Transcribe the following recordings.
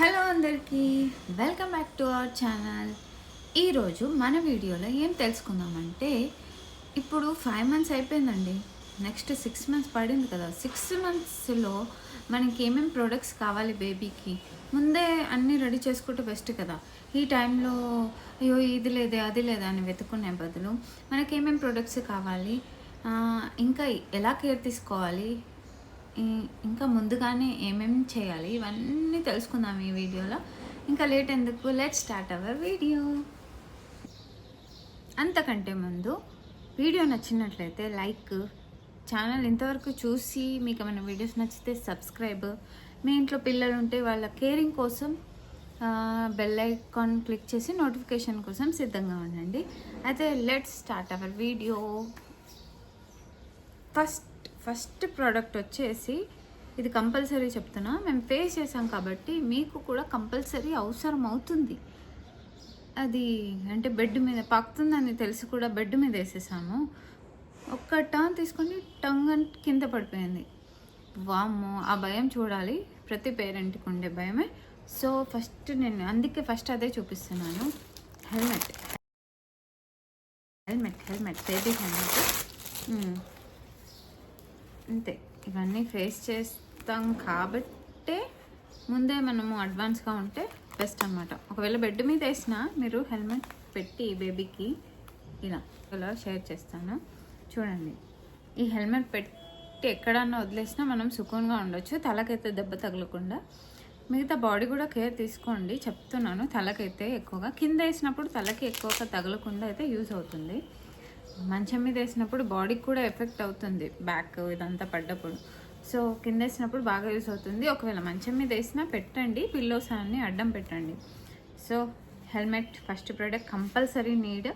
Hello అందరికీ welcome back to our channel. ఈరోజు మన వీడియోలో ఏం తెలుసుకుందామంటే ఇప్పుడు ఫైవ్ మంత్స్ అయిపోయిందండి. నెక్స్ట్ సిక్స్ మంత్స్ పడింది కదా. సిక్స్ మంత్స్లో మనకి ఏమేమి ప్రోడక్ట్స్ కావాలి బేబీకి? ముందే అన్నీ రెడీ చేసుకుంటే బెస్ట్ కదా. ఈ టైంలో అయ్యో ఇది లేదే అది లేదా అని వెతుకునే బదులు మనకి ఏమేమి ప్రోడక్ట్స్ కావాలి? ఇంకా ఎలా కేర్ తీసుకోవాలి? ఇంకా ముందుగానే ఏమేమి చేయాలి? ఇవన్నీ తెలుసుకుందాం ఈ వీడియోలో. ఇంకా లేట్ ఎందుకు? లెట్ స్టార్ట్ అవర్ వీడియో అంతకంటే ముందు వీడియో నచ్చినట్లయితే లైక్ ఛానల్ ఇంతవరకు చూసి మీకు ఏమైనా వీడియోస్ నచ్చితే సబ్స్క్రైబ్. మీ ఇంట్లో పిల్లలు ఉంటే వాళ్ళ కేరింగ్ కోసం బెల్ ఐకాన్ క్లిక్ చేసి నోటిఫికేషన్ కోసం సిద్ధంగా ఉండండి. అయితే let's start our video first first product వచ్చేసి ఇది కంపల్సరీ చెప్తున్నా. మేము ఫేస్ చేసాం కాబట్టి మీకు కూడా కంపల్సరీ అవసరం అవుతుంది. అది అంటే బెడ్ మీద పాకుతుందని తెలిసి కూడా బెడ్ మీద వేసేసాము. ఒక్క టర్న్ తీసుకొని టంగ్ కింద పడిపోయింది. వామ్మో ఆ భయం చూడాలి. ప్రతి పేరెంట్కి ఉండే భయమే. సో ఫస్ట్ నేను అందుకే ఫస్ట్ అదే చూపిస్తున్నాను. Helmet. Helmet helmet baby helmet. అంతే. ఇవన్నీ ఫేస్ చేస్తాం కాబట్టే ముందే మనము అడ్వాన్స్గా ఉంటే బెస్ట్ అనమాట ఒకవేళ బెడ్ మీద వేసినా మీరు హెల్మెట్ పెట్టి బేబీకి ఇలా ఇలా షేర్ చేస్తాను. చూడండి. ఈ హెల్మెట్ పెట్టి ఎక్కడన్నా వదిలేసినా మనం సుకూన్గా ఉండొచ్చు. తలకైతే దెబ్బ తగలకుండా. మిగతా బాడీ కూడా కేర్ తీసుకోండి. చెప్తున్నాను తలకైతే ఎక్కువగా. కింద వేసినప్పుడు తలకి ఎక్కువగా తగలకుండా అయితే యూజ్ అవుతుంది. మంచం మీద వేసినప్పుడు బాడీకి కూడా ఎఫెక్ట్ అవుతుంది బ్యాక్ ఇదంతా పడ్డప్పుడు. సో కింద వేసినప్పుడు బాగా యూస్ అవుతుంది. ఒకవేళ మంచం మీద వేసినా పెట్టండి పిల్లోస్ అన్ని అడ్డం పెట్టండి. So helmet first product compulsory need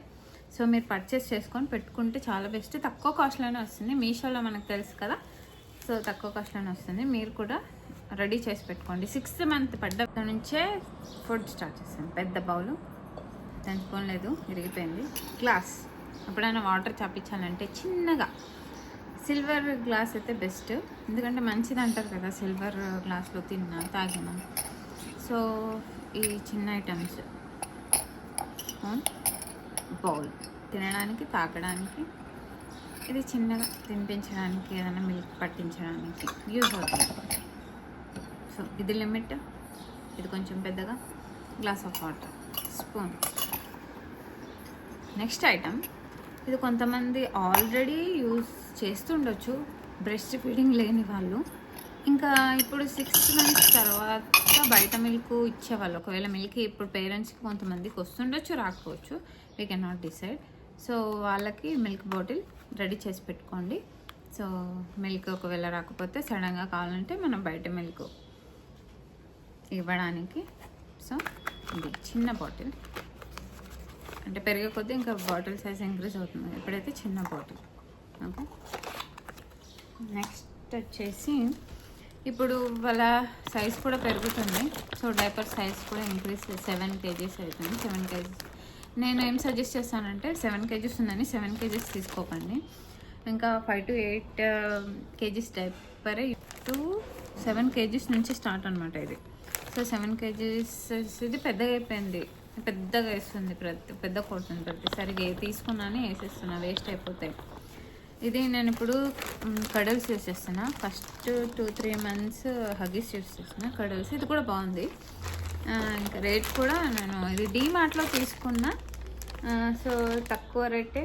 so మీరు పర్చేస్ చేసుకొని పెట్టుకుంటే చాలా బెస్ట్ తక్కువ కాస్ట్లోనే వస్తుంది. మీషోలో మనకు తెలుసు కదా. సో తక్కువ కాస్ట్లోనే వస్తుంది. మీరు కూడా రెడీ చేసి పెట్టుకోండి. సిక్స్త్ మంత్ పడ్డ నుంచే ఫుడ్ స్టార్ట్ చేస్తాను పెద్ద బౌలు. దాని స్పూన్ లేదు విరిగిపోయింది. గ్లాస్ ఎప్పుడైనా వాటర్ చాపించాలంటే చిన్నగా. సిల్వర్ గ్లాస్ అయితే బెస్ట్. ఎందుకంటే మంచిది అంటారు కదా సిల్వర్ గ్లాస్లో తిన్నా తాగినా. సో ఈ చిన్న ఐటమ్స్. Spoon bowl. తినడానికి తాగడానికి. ఇది చిన్నగా తినిపించడానికి ఏదైనా మిల్క్ పట్టించడానికి యూజ్ అవుతుంది. సో ఇది లిమిట్. ఇది కొంచెం పెద్దగా. Glass of water. Spoon. Next item. ఇది కొంతమంది ఆల్రెడీ యూజ్ చేస్తుండొచ్చు బ్రెస్ట్ ఫీడింగ్ లేని వాళ్ళు. ఇంకా ఇప్పుడు సిక్స్త్ మంత్స్ తర్వాత బయట మిల్క్ ఇచ్చేవాళ్ళు. ఒకవేళ మిల్క్ ఇప్పుడు పేరెంట్స్కి కొంతమందికి వస్తుండొచ్చు రాకపోవచ్చు we can not decide so వాళ్ళకి మిల్క్ బాటిల్ రెడీ చేసి పెట్టుకోండి. సో మిల్క్ ఒకవేళ రాకపోతే సడన్గా కావాలంటే మనం బయట మిల్క్ ఇవ్వడానికి. సో ఇది చిన్న బాటిల్ అంటే పెరిగే కొద్దీ ఇంకా బాటిల్ సైజ్ ఇంక్రీజ్ అవుతుంది. ఇప్పుడైతే చిన్న బాటిల్. ఓకే. నెక్స్ట్ వచ్చేసి ఇప్పుడు వాళ్ళ సైజ్ కూడా పెరుగుతుంది. సో డైపర్ సైజ్ కూడా ఇంక్రీజ్ సెవెన్ కేజీస్ అవుతుంది సెవెన్ కేజీస్. నేను ఏం సజెస్ట్ చేస్తానంటే సెవెన్ కేజీస్ ఉందని సెవెన్ కేజీస్ తీసుకోకండి. ఇంకా five to eight kgs diaper to seven kgs నుంచి స్టార్ట్ అనమాట ఇది. సో సెవెన్ కేజీస్ ఇది పెద్దగా అయిపోయింది. పెద్దగా వేస్తుంది ప్రతి పెద్ద కొడుతుంది ప్రతిసారి తీసుకున్నాను వేసేస్తున్నా వేస్ట్ అయిపోతాయి. ఇది నేను ఇప్పుడు కడల్స్ యూస్ చేస్తున్నా. First two three months Huggies use చేస్తున్నా. కడల్స్ ఇది కూడా బాగుంది. ఇంకా రేట్ కూడా నేను ఇది డీమార్ట్లో తీసుకున్నా. సో తక్కువ రేటే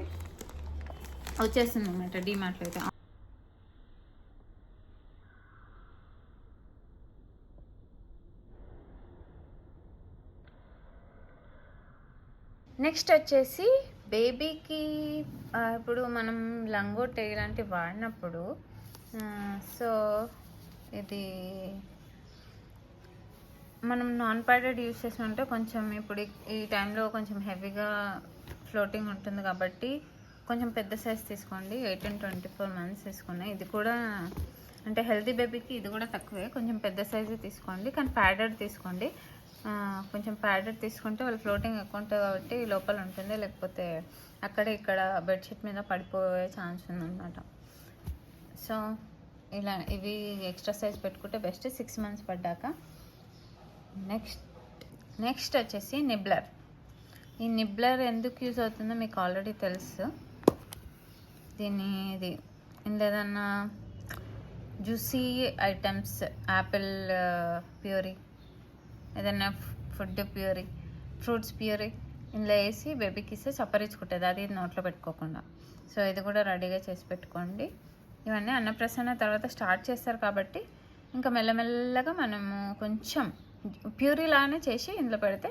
వచ్చేస్తుంది అనమాట డీమార్ట్లో అయితే. నెక్స్ట్ వచ్చేసి బేబీకి ఇప్పుడు మనం లంగోట్ ఇలాంటివి వాడినప్పుడు సో ఇది మనం నాన్ ప్యాడెడ్ యూస్ చేసినట్టే కొంచెం ఇప్పుడు ఈ- టైంలో కొంచెం హెవీగా ఫ్లోటింగ్ ఉంటుంది కాబట్టి కొంచెం పెద్ద సైజ్ తీసుకోండి. ఎయిటీన్ ట్వంటీ ఫోర్ మంత్స్ తీసుకున్నాయి ఇది కూడా అంటే హెల్తీ బేబీకి ఇది కూడా తక్కువే. కొంచెం పెద్ద సైజే తీసుకోండి. కానీ ప్యాడెడ్ తీసుకోండి. కొంచెం ప్యాడెడ్ తీసుకుంటే వాళ్ళు ఫ్లోటింగ్ అకౌంట్ కాబట్టి లోపల ఉంటుంది లేకపోతే అక్కడ ఇక్కడ బెడ్షీట్ మీద పడిపోయే ఛాన్స్ ఉందన్నమాట. సో ఇలా ఇవి ఎక్స్ట్రా సైజ్ పెట్టుకుంటే బెస్ట్ సిక్స్ మంత్స్ పడ్డాక. నెక్స్ట్ నెక్స్ట్ వచ్చేసి నిబ్లర్. ఈ నిబ్లర్ ఎందుకు యూజ్ అవుతుందో మీకు ఆల్రెడీ తెలుసు. దీని ఇది ఇందేదన్నా ఏదన్నా జ్యూసీ ఐటమ్స్ యాపిల్ ప్యూరీ ఏదైనా ఫుడ్ ప్యూరీ ఫ్రూట్స్ ప్యూరీ ఇందులో వేసి బేబీకి ఇస్తే చప్పరించుకుంటుంది. అది నోట్లో పెట్టుకోకుండా. సో ఇది కూడా రెడీగా చేసి పెట్టుకోండి. ఇవన్నీ అన్నప్రసన్న తర్వాత స్టార్ట్ చేస్తారు కాబట్టి ఇంకా మెల్లమెల్లగా మనము కొంచెం ప్యూరీ లాగానే చేసి ఇందులో పెడితే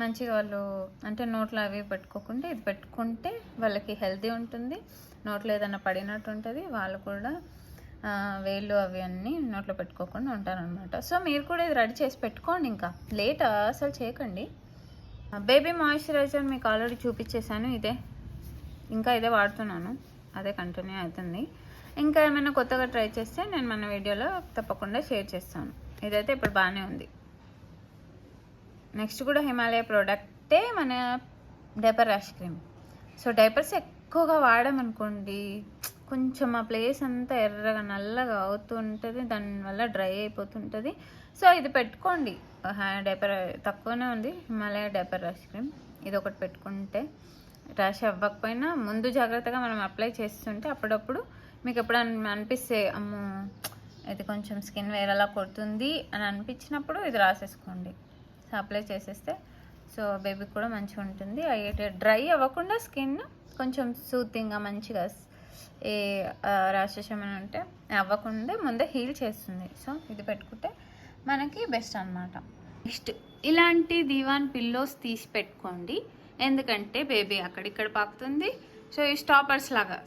మంచిగా వాళ్ళు అంటే నోట్లో అవి పెట్టుకోకుండా ఇది పెట్టుకుంటే వాళ్ళకి హెల్తీ ఉంటుంది. నోట్లో ఏదైనా పడినట్టు ఉంటుంది. వాళ్ళు కూడా వేళ్ళు అవి అన్నీ నోట్లో పెట్టుకోకుండా ఉంటారనమాట సో మీరు కూడా ఇది రెడీ చేసి పెట్టుకోండి ఇంకా. లేట్ అసలు చేయకండి. బేబీ మాయిశ్చరైజర్ మీకు ఆల్రెడీ చూపించేశాను ఇదే. ఇంకా ఇదే వాడుతున్నాను. అదే కంటిన్యూ అవుతుంది. ఇంకా ఏమైనా కొత్తగా ట్రై చేస్తే నేను మన వీడియోలో తప్పకుండా షేర్ చేస్తాను. ఇదైతే ఇప్పుడు బాగానే ఉంది. నెక్స్ట్ కూడా హిమాలయ ప్రోడక్టే మన diaper rash cream so diapers ఎక్కువగా వాడామనుకోండి కొంచెం ఆ ప్లేస్ అంతా ఎర్రగా నల్లగా అవుతూ ఉంటుంది దానివల్ల డ్రై అయిపోతుంటుంది. సో ఇది పెట్టుకోండి. డైపర్ తక్కువనే ఉంది. Himalaya diaper rash cream. ఇది ఒకటి పెట్టుకుంటే ర్యాష్ అవ్వకపోయినా ముందు జాగ్రత్తగా మనం అప్లై చేస్తుంటే అప్పుడప్పుడు మీకు ఎప్పుడు అనిపిస్తే అమ్మో ఇది కొంచెం స్కిన్ వేరేలా కొడుతుంది అని అనిపించినప్పుడు ఇది రాసేసుకోండి. సో అప్లై చేసేస్తే సో బేబీకి కూడా మంచిగా ఉంటుంది. అయితే డ్రై అవ్వకుండా స్కిన్ కొంచెం సూతింగ్గా మంచిగా ఏ ర్యాషెస్ ఏమైనా ఉంటే అవ్వకుండా ముందే హీల్ చేస్తుంది. సో ఇది పెట్టుకుంటే మనకి బెస్ట్ అన్నమాట. నెక్స్ట్ ఇలాంటి దీవాన్ పిల్లోస్ తీసి పెట్టుకోండి. ఎందుకంటే బేబీ అక్కడిక్కడ పాకుతుంది. సో ఈ స్టాపర్స్ లాగా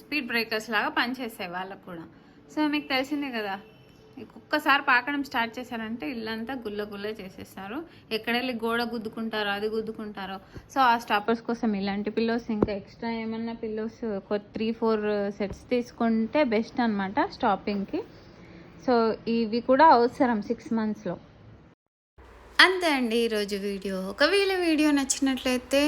స్పీడ్ బ్రేకర్స్ లాగా పనిచేసే వాళ్ళకు కూడా. సో మీకు తెలిసిందే కదా ఒక్కసారి పాకడం స్టార్ట్ చేశారంటే ఇల్లంతా గుల్ల గుల్ల చేసేస్తారు. ఎక్కడెళ్ళి గోడ గుద్దుకుంటారో అది గుద్దుకుంటారో. సో ఆ స్టాపర్స్ కోసం ఇలాంటి పిల్లోస్ ఇంకా ఎక్స్ట్రా ఏమన్నా పిల్లోస్ ఒక త్రీ ఫోర్ సెట్స్ తీసుకుంటే బెస్ట్ అనమాట స్టాపింగ్కి సో ఇవి కూడా అవసరం సిక్స్ మంత్స్లో అంతే అండి ఈరోజు వీడియో. ఒకవేళ వీడియో నచ్చినట్లయితే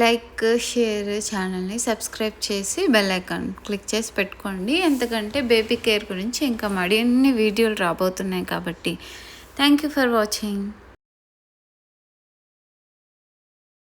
లైక్ షేర్ ఛానల్ని సబ్స్క్రైబ్ చేసి బెల్ ఐకాన్ క్లిక్ చేసి పెట్టుకోండి. ఎందుకంటే బేబీ కేర్ గురించి ఇంకా మరిన్ని వీడియోలు రాబోతున్నాయి కాబట్టి. Thank you for watching.